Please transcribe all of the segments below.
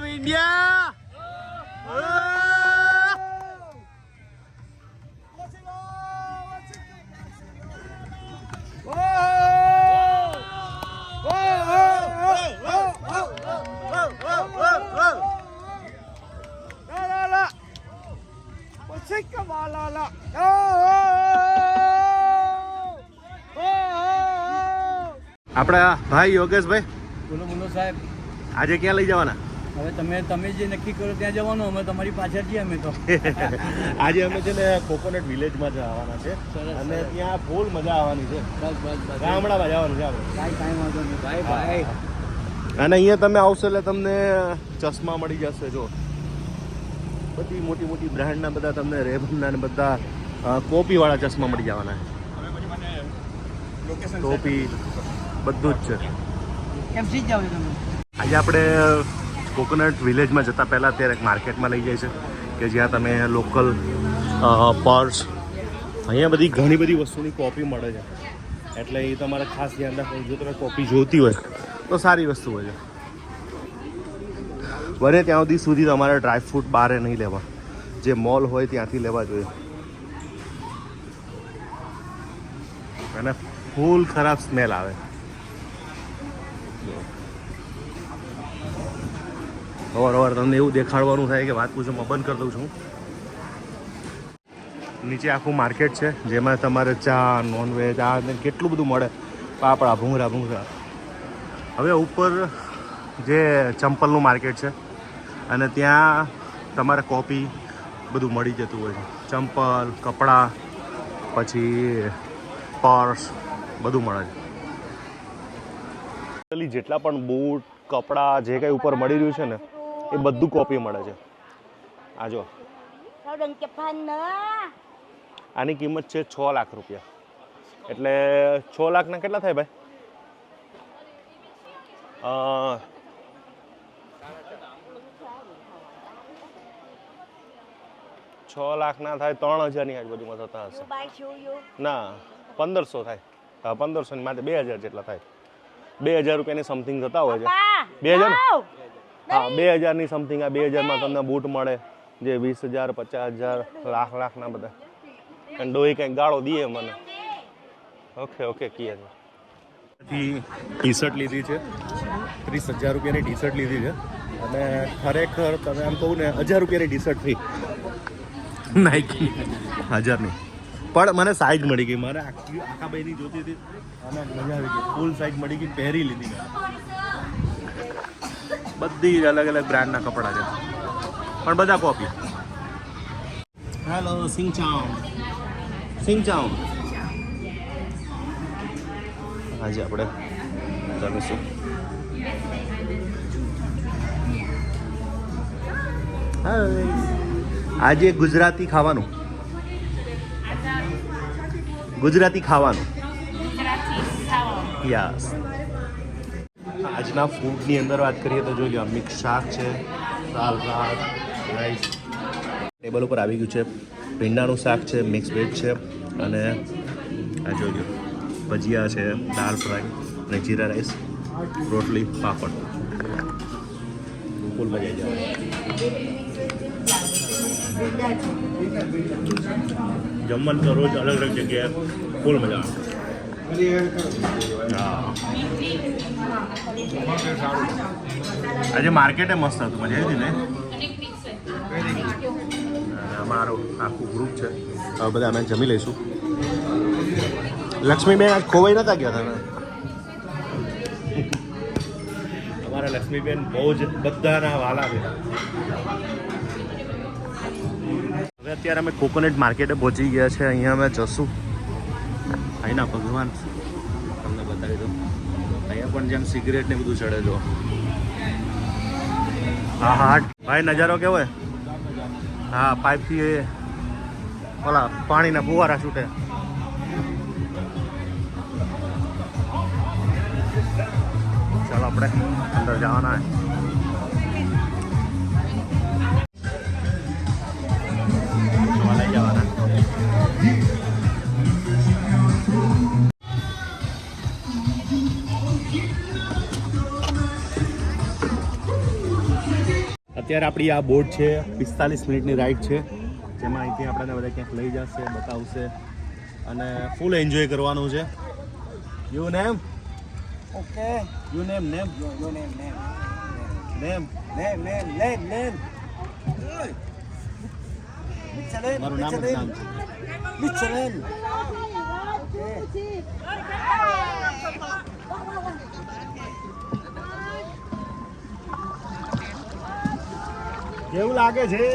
આમ ઇન્ડિયા આપણા ભાઈ યોગેશભાઈ. બોલો બોલો સાહેબ આજે ક્યાં લઈ જવાના? હવે તમે તમે જે નક્કી કરો ત્યાં જવાનું અમે તમારી પાછળ છીએ અમે તો. આજે અમે છે ને કોકોનટ વિલેજમાં જવાના છે. સરસ, અને ત્યાં ફૂલ મજા આવવાની છે. બસ બસ બસ. ગામડામાં જવાનું છે આપણે. કાંઈ કાંઈ વાંધો નહીં. ભાઈ ભાઈ અને અહીંયા તમે આવશો એટલે તમને ચશ્મા મળી જશે જો. બધી મોટી મોટી બ્રાન્ડના બધા તમને રેબનના બધા કોપીવાળા ચશ્મા મળી જવાના છે. ટોપી બધું જ છે. છો આજે આપણે કોકોનટ વિલેજમાં જતાં પહેલાં અત્યારે એક માર્કેટમાં લઈ જાય છે કે જ્યાં તમે લોકલ પર્સ, અહીંયા બધી ઘણી બધી વસ્તુની કોપી મળે છે. એટલે એ તમારે ખાસ ધ્યાન રાખવું જો તમે કોપી જોતી હોય તો સારી વસ્તુ હોય છે. બને ત્યાં સુધી સુધી તમારે ડ્રાય ફ્રૂટ બહાર નહીં લેવા. જે મોલ હોય ત્યાંથી લેવા જોઈએ. અને ફૂલ ખરાબ સ્મેલ આવે. અવાર અવાર તમને એવું દેખાડવાનું થાય કે વાત પૂછો બંધ કરી દઉં છું. નીચે આખું માર્કેટ છે, જેમાં તમારે ચા નોનવેજ આ કેટલું બધું મળે. પાપડા ભૂંગરા ભૂંગરા હવે ઉપર જે ચંપલનું માર્કેટ છે, અને ત્યાં તમારે કોપી બધું મળી જતું હોય છે. ચંપલ, કપડાં, પછી પર્સ બધું મળે છે. જેટલા પણ બૂટ, કપડાં, જે કંઈ ઉપર મળી રહ્યું છે ને એ બધું કોપી મળે છે. આ જો આની કિંમત છે છ લાખ રૂપિયા. એટલે છ લાખના કેટલા થાય ભાઈ? છ લાખના થાય ત્રણ હજારની આજુબાજુમાં થતા હશે. ના પંદરસો થાય. હા પંદરસોની માટે બે હજાર જેટલા થાય. બે હજાર રૂપિયાની સમથિંગ થતા હોય છે. બે. Đâu હા બે હજારની સમથિંગ આ બે હજારમાં તમને બૂટ મળે. જે વીસ હજાર પચાસ હજાર લાખ લાખના બધા. અને ડોહી કંઈક ગાળો દે મને. ઓકે ઓકે કીએ છે. ટી શર્ટ લીધી છે. ત્રીસ હજાર રૂપિયાની ટી શર્ટ લીધી છે. અને ખરેખર તમે આમ કહું ને હજાર રૂપિયાની ટી શર્ટ થઈ નાઇકી હજારની. પણ મને સાઈઝ મળી ગઈ. મારે આખી આખા ભાઈની જોતી હતી. અને મજા આવી ગઈ. ફૂલ સાઈઝ મળી ગઈ. પહેરી લીધી. મેં બધી જ અલગ અલગ બ્રાન્ડના કપડાં છે. પણ બધા કોપી હેલો સિંગચાઉ સિંગચાઉ સિંગ ચાઉ આજે આપણે જમીશું આજે ગુજરાતી ખાવાનું. ગુજરાતી ખાવાનું. યસ આજના ફૂડની અંદર વાત કરીએ તો જોઈ લો મિક્સ શાક છે દાલ ભાત રાઈસ ટેબલ ઉપર આવી ગયું છે, ભીંડાનું શાક છે મિક્સ વેજ છે, અને આ જોઈ લો ભજીયા છે દાલ ફ્રાય અને જીરા રાઈસ રોટલી, પાપડ. ફૂલ મજા જાય જમવાનું તો રોજ અલગ અલગ જગ્યાએ ફૂલ મજા આવે. આજે માર્કેટે મસ્ત હતું મજા આવી ને? અમારું આખું ગ્રુપ છે. હવે બધા અમે જમી લઈશું. લક્ષ્મીબેન આજ ખોવાઈ નતા ગયા તમે? અમારા લક્ષ્મીબેન બહુ જ બધાના વાલા હવે અત્યારે અમે કોકોનટ માર્કેટે પહોંચી ગયા છે અહીંયા અમે જશું. અહીંના ભગવાન. તમને બતાવી દઉં. અહીંયા પણ જેમ સિગરેટ ને બધું ચડે જો હા હા ભાઈ, નજારો કેવો હે? હા, પાઇપથી ઓલા પાણીના ફુવારા છૂટે. ચાલો, આપણે અંદર જવાના અત્યારે આપણી આ બોટ છે પિસ્તાલીસ મિનિટની રાઈડ છે. જેમાં અહીંથી આપણને બધા ક્યાંક લઈ જશે બતાવશે અને ફૂલ એન્જોય કરવાનું છે. You name okay you name name you name name name name name name name મારું નામ નામ છે. મિચલેન કેવું લાગે છે.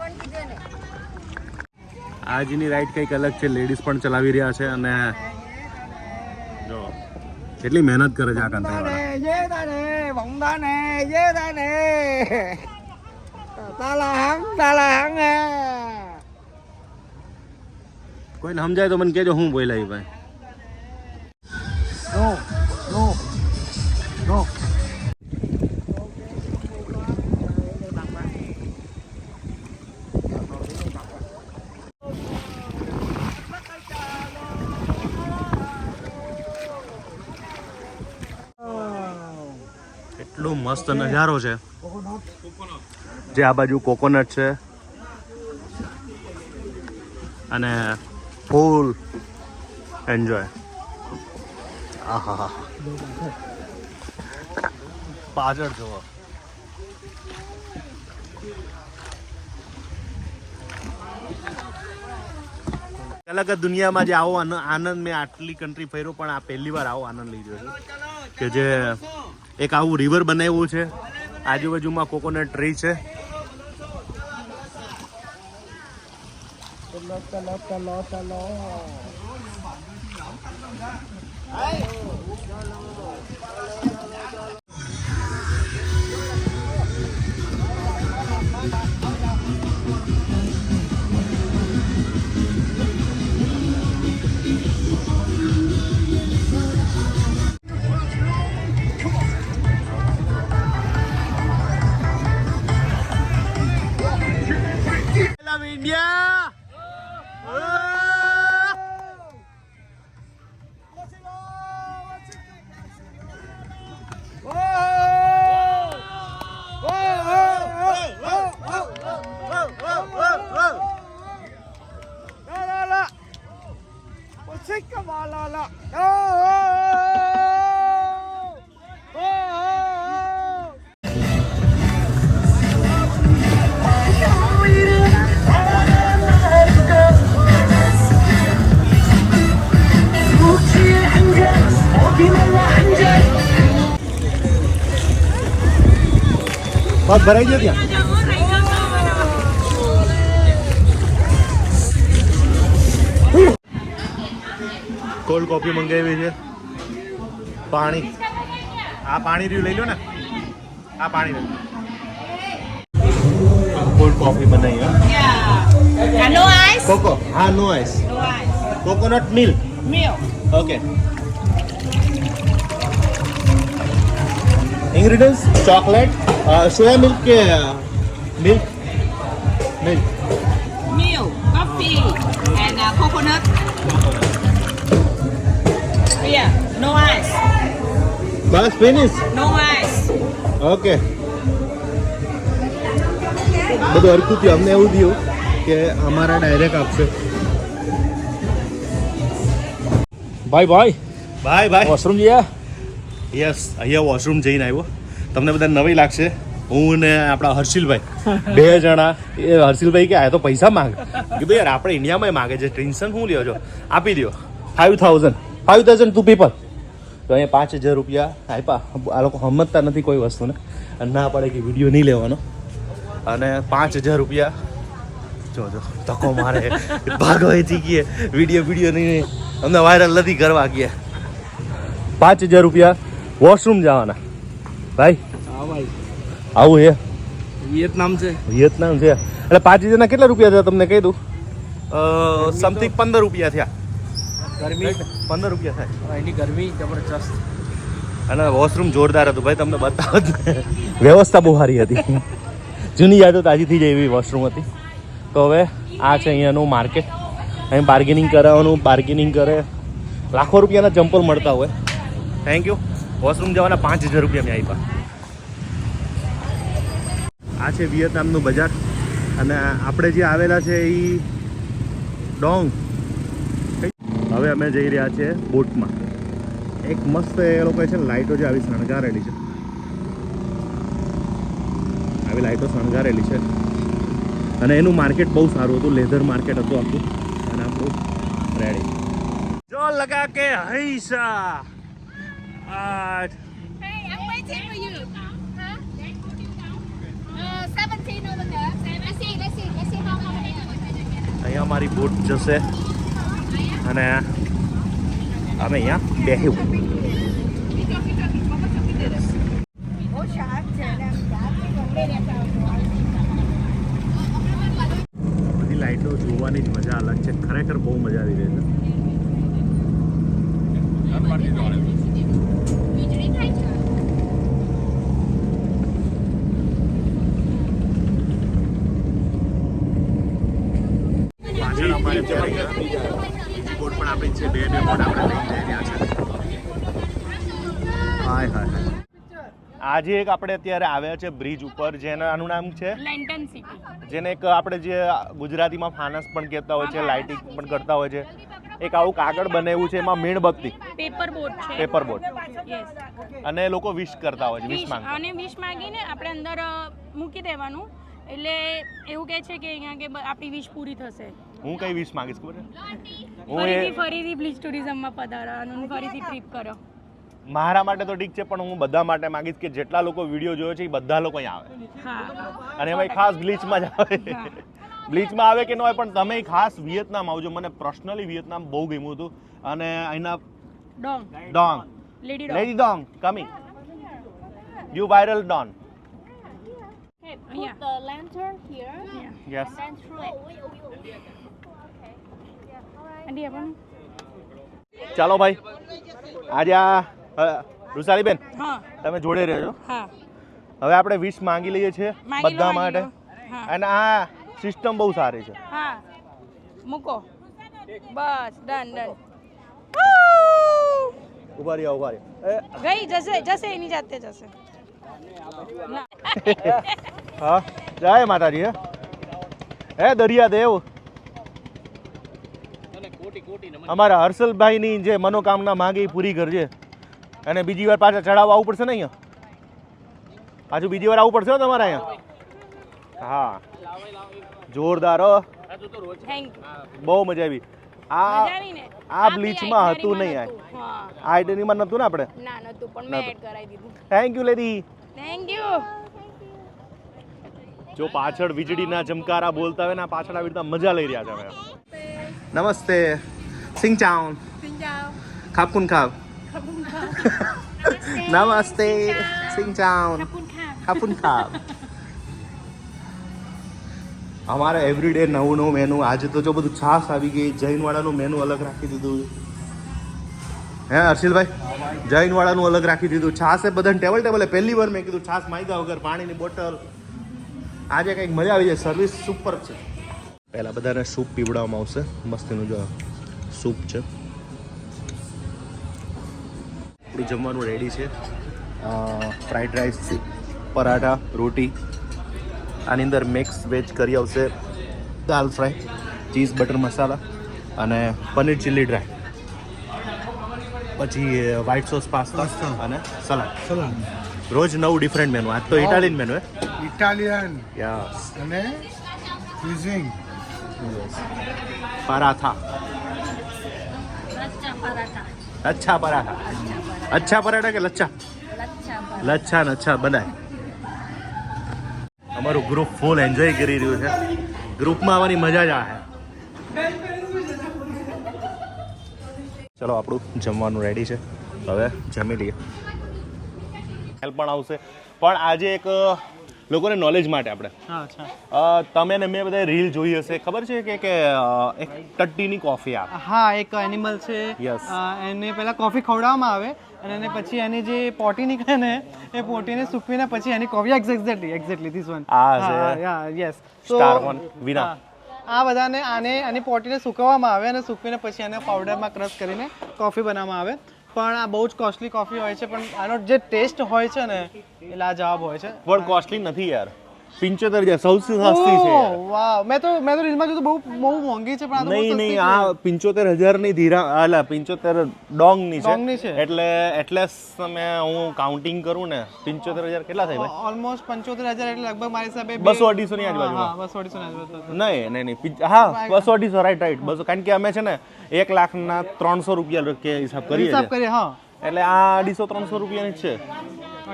વન કીધે ને આજની રાઈડ કંઈક અલગ છે. લેડીઝ પણ ચલાવી રહ્યા છે અને કેટલી મહેનત કરે છે આ nè કોઈને સમજાય તો મને કહેજો હું બોલાય ભાઈ નજારો છે. જે આ બાજુ કોકોનટ છે. અને ફૂલ એન્જોય. આહા પાછળ જુઓ. અલગ જ દુનિયામાં જે આવો આનંદ મેં આટલી કન્ટ્રી ફર્યો, પણ આ પહેલી વાર આવો આનંદ લીધો છે. કે જે એક આવું રિવર બનાવ્યું છે. આજુબાજુમાં કોકોનટ ટ્રી છે. chalo chalo chalo પગ ભરાઈ ગયો ત્યાં? કોલ્ડ કોફી મંગાવી છે. પાણી. આ પાણી રહ્યું લઈ લો ને. આ પાણી રહ્યું. કોલ્ડ કોફી બનાવી? કોકો? હા no ice coconut milk okay ingredients? Chocolate soya milk કે milk milk milk, coffee, and uh, coconut. Yeah, no ice, બસ ફિનિશ no ice. ઓકે બધું હરકું થયું અમને એવું થયું કે અમારા ડાયરેક્ટ આપશે ભાઈ ભાઈ બાય બાય વોશરૂમ જઈએ યસ અહીંયા વોશરૂમ જઈને આવ્યો તમને બધા નવી લાગશે. હું ને આપણા હર્ષિલભાઈ. બે જણા. એ હર્ષિલભાઈ કે, આ તો પૈસા માંગ. કીધું યાર, આપણે ઇન્ડિયામાં માંગે છે. ટેન્શન શું લ્યો છો આપી દો five thousand five thousand to people. તો અહીંયા પાંચ હજાર રૂપિયા આપ્યા. આ લોકો સમજતા નથી કોઈ વસ્તુને. અને ના પડે કે વીડિયો નહીં લેવાનો. અને પાંચ હજાર રૂપિયા. જો જો, ધક્કો મારે. ભાગો એથી ગયે વીડિયો વીડિયો નહીં. અમને વાયરલ નથી કરવા ગયા. પાંચ હજાર રૂપિયા વોશરૂમ જવાના. ભાઈ? હા ભાઈ. આવું છે? વિયેતનામ છે. વિયેતનામ છે. એટલે પાંચ હજારના કેટલા રૂપિયા થયા તમને કહી દઉં? સમથિંગ પંદર રૂપિયા થયા. ગરમી. પંદર રૂપિયા થાય. એની ગરમી જબરજસ્ત. અને વોશરૂમ જોરદાર હતું ભાઈ તમને બતાવો જ વ્યવસ્થા બહુ સારી હતી. જૂની યાદો તાજી થઈ જાય એવી વોશરૂમ હતી. તો હવે આ છે અહીંયાનું માર્કેટ અહીં બાર્ગેનિંગ કરાવવાનું બાર્ગેનિંગ કરે. લાખો રૂપિયાના ચંપલ મળતા હોય. થેન્ક યુ વોશરૂમ જવાના પાંચ હજાર રૂપિયા મેં આપ્યા. આ છે વિયેતનામનું બજાર અને આપણે જે આવેલા છે એ ડોંગ. હવે અમે જઈ રહ્યા છીએ બોટમાં. એક મસ્ત એ લોકોએ છે લાઇટો જે આવી શણગારેલી છે. આવી લાઇટો શણગારેલી છે. અને એનું માર્કેટ બહુ સારું હતું, લેધર માર્કેટ હતું આખું. અને આપણું રેડી જો લગા કે હૈસા. આજ Hey, I'm waiting for you. Huh? Uh, 17 over there. Let's see, let's see, let's see how many. અહીંયા અમારી બોટ જશે અને અમે અહીંયા બેહ્યું Oh, હોય. બધી લાઇટો જોવાની જ મજા અલગ છે ખરેખર બહુ મજા આવી રહી છે વીજળી થાય છે પાછળ અમારે બીજી બોટ પણ આપણી છે બે બે બોટ આપણે લઈ જઈ રહ્યા છે. હાય હાય આજે એક આપણે અત્યારે આવ્યા છે બ્રિજ ઉપર જેનાનું આનું નામ છે? લેન્ટન સિટી જેને એક આપણે જે ગુજરાતીમાં ફાનસ પણ કહેતા હોય છે લાઇટિંગ પણ કરતા હોય છે. એક આવું કાગળ બનાવ્યું છે એમાં મીણબત્તી. પેપર બોટ છે. પેપર બોટ યસ અને લોકો વિશ કરતા હોય છે વિશ માંગતા અને વિશ માંગીને આપણે અંદર મૂકી દેવાનું. એટલે એવું કહે છે કે અહીંયા કે આપણી વિશ પૂરી થશે. હું કઈ વિશ માંગીશ ખબર છે? હું ફરીથી એ ફરીથી બ્લીચ ટુરિઝમમાં પધારો અને ફરીથી ટ્રીપ કરો. મારા માટે તો ઠીક છે પણ હું બધા માટે માંગીશ કે જેટલા લોકો વીડિયો જોયો છે એ બધા લોકો અહીંયા આવે. અને એમાં ખાસ બ્લીચમાં જ આવે. બ્લીચમાં આવે કે ન હોય પણ તમે ખાસ વિયેતનામ આવજો. મને પર્સનલી વિયેતનામ બહુ ગમ્યું હતું. અને અહીંના Dzong. Dzong. Lady Dzong coming you viral ડોન અહીંયા. The lantern here. Yes and through it. ચાલો ભાઈ. આજે આ રૂસાલીબેન તમે જોડે રહેજો. હવે આપણે વિશ માંગી લઈએ છીએ બધા માટે. અને આ સિસ્ટમ બહુ સારી છે. હા. મૂકો. બસ ડન ડન ઊભા રહ્યા ઊભા રહ્યા. ગઈ જશે જશે એની જાતે જશે. હા જય માતાજી હે. દરિયા દેવ અમારા હર્ષલભાઈની જે મનોકામના માગે એ પૂરી કરજે. અને બીજી વાર પાછા ચડાવવા આવવું પડશે ને અહીંયા? પાછું બીજી વાર આવવું પડશે હો તમારે અહીંયા? હા. જોરદાર હો. બહુ મજા આવી. આ આ બ્લીચમાં હતું નહીં આ. આઈડનીમાં નહોતું ને આપણે? ના નતું પણ મેં એડ કરાવી દીધું. Thank you lady thank you જો પાછળ વીજળીના ચમકારા બોલતા હોય ને આ પાછળ આવી રીતે મજા લઈ રહ્યા છે અમે. નમસ્તે. સિંગ ચાઉન ખાપકુન ખાવ નમસ્તે સિંગ ચાઉન ખાપુન ખાવ અમારે એવરીડે નવું નવું મેનુ આજે તો જો બધું છાસ આવી ગઈ. જૈનવાળાનું મેનુ અલગ રાખી દીધું. હે હર્ષિલભાઈ? જૈનવાળાનું અલગ રાખી દીધું. છાસ એ બધાને ટેબલ ટેબલે પહેલી વાર મેં કીધું છાસ માંગ્યા વગર પાણીની બોટલ. આજે કંઈક મજા આવી જાય. સર્વિસ સુપર છે. પહેલાં બધાને સૂપ પીવડાવવામાં આવશે. મસ્તીનું જો સૂપ છે. આપણું જમવાનું રેડી છે. ફ્રાઈડ રાઈસ છે પરાઠા રોટી. આની અંદર મિક્સ વેજ કરી આવશે. Dal fry cheese butter masala અને પનીર ચીલી ડ્રાય પછી વ્હાઈટ સોસ પાસ્તા અને સલાડ સલાડ રોજ નવું ડિફરન્ટ મેનુ આજ તો ઇટાલિયન મેનુ હે? ઇટાલિયન યસ અને ક્યુઝિન પરાઠા અચ્છા પરાઠા. અચ્છા પરાઠા કે લચ્છા? લચ્છા ને અચ્છા અમારું ગ્રુપ ફૂલ એન્જોય કરી રહ્યું છે. ગ્રુપમાં આવવાની મજા જ આવે ચલો, આપણું જમવાનું રેડી છે. હવે જમી લઈએ. હેલ્પ પણ આવશે. પણ આજે એક લોકોને નોલેજ માટે આપણે. તમે ને મેં બધા રીલ જોઈ હશે. ખબર છે કે કે એક ટટ્ટીની કોફી આવે હા એક એનિમલ છે. યસ એને પહેલા કોફી ખવડાવવામાં આવે અને એને પછી એની જે પોટી નીકળે ને એ પોટીને સૂકવીને પછી એની coffee exactly exactly this one હા. યસ સ્ટાર વન વિના. આ બધાને આને આની પોટીને સૂકવવામાં આવે અને સૂકવીને પછી એને પાવડરમાં ક્રશ કરીને કોફી બનાવવામાં આવે. પણ આ બહુ જ કોસ્ટલી કોફી હોય છે, પણ આનો જે ટેસ્ટ હોય છે ને, એ લાજવાબ હોય છે. પણ કોસ્ટલી નથી યાર. પિંચોતેર હજાર સૌથી સસ્તી છે. મેં તો મેં તો રીલમાં જોયું બહુ બહુ મોંઘી છે પણ આ તો બહુ નહીં નહીં આ પિંચોતેર હજારની ધીરા અલા પિંચોતેર ડોંગની છે. એટલે એટલે તમે હું કાઉન્ટિંગ કરું ને પિંચોતેર હજાર કેટલા થાય ભાઈ? ઓલમોસ્ટ પંચોતેર હજાર એટલે લગભગ મારી હિસાબે બસો અઢીસો ની આજુબાજુ હા બસો અઢીસો ની આજુબાજુ નહીં નહીં નહીં હા બસો અઢીસો રાઈટ રાઈટ બસો કારણ કે અમે છે ને એક લાખના ત્રણસો રૂપિયા કે હિસાબ કરીએ હિસાબ કરીએ હા. એટલે આ અઢીસો ત્રણસો રૂપિયાની જ છે.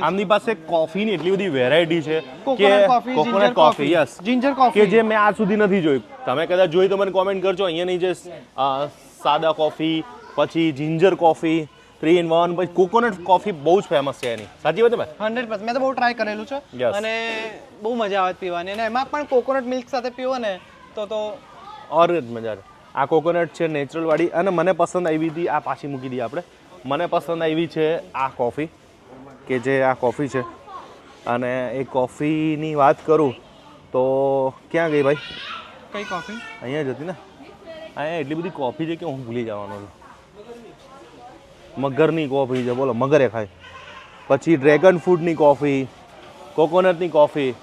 આમની પાસે કોફીની એટલી બધી વેરાયટી છે કે coconut coffee yes ginger coffee કે જે મેં આજ સુધી નથી જોઈ. તમે કદાચ જોઈ તો મને કોમેન્ટ કરજો. અહીંયાની જે સાદા કોફી પછી ginger coffee three in one પછી કોકોનટ કોફી બહુ જ ફેમસ છે એની. સાચી વાત ભાઈ? હંડ્રેડ પર્સન્ટ મેં તો બહુ ટ્રાય કરેલું છે. અને બહુ મજા આવે પીવાની. અને એમાં પણ કોકોનટ મિલ્ક સાથે પીવો ને તો તો ઓર જ મજા આ કોકોનટ છે નેચરલ વાળી. અને મને પસંદ આવી હતી આ પાછી મૂકી દઈએ આપણે. મને પસંદ આવી છે આ કોફી કે જે આ કોફી છે. અને એ કોફીની વાત કરું તો ક્યાં ગઈ ભાઈ? કઈ કોફી? અહીંયા જ હતી ને? અહીંયા એટલી બધી કોફી છે કે હું ભૂલી જવાનો છું. મગરની કોફી છે બોલો મગરે ખાય. પછી ડ્રેગન ફ્રૂટની કોફી કોકોનટની કોફી.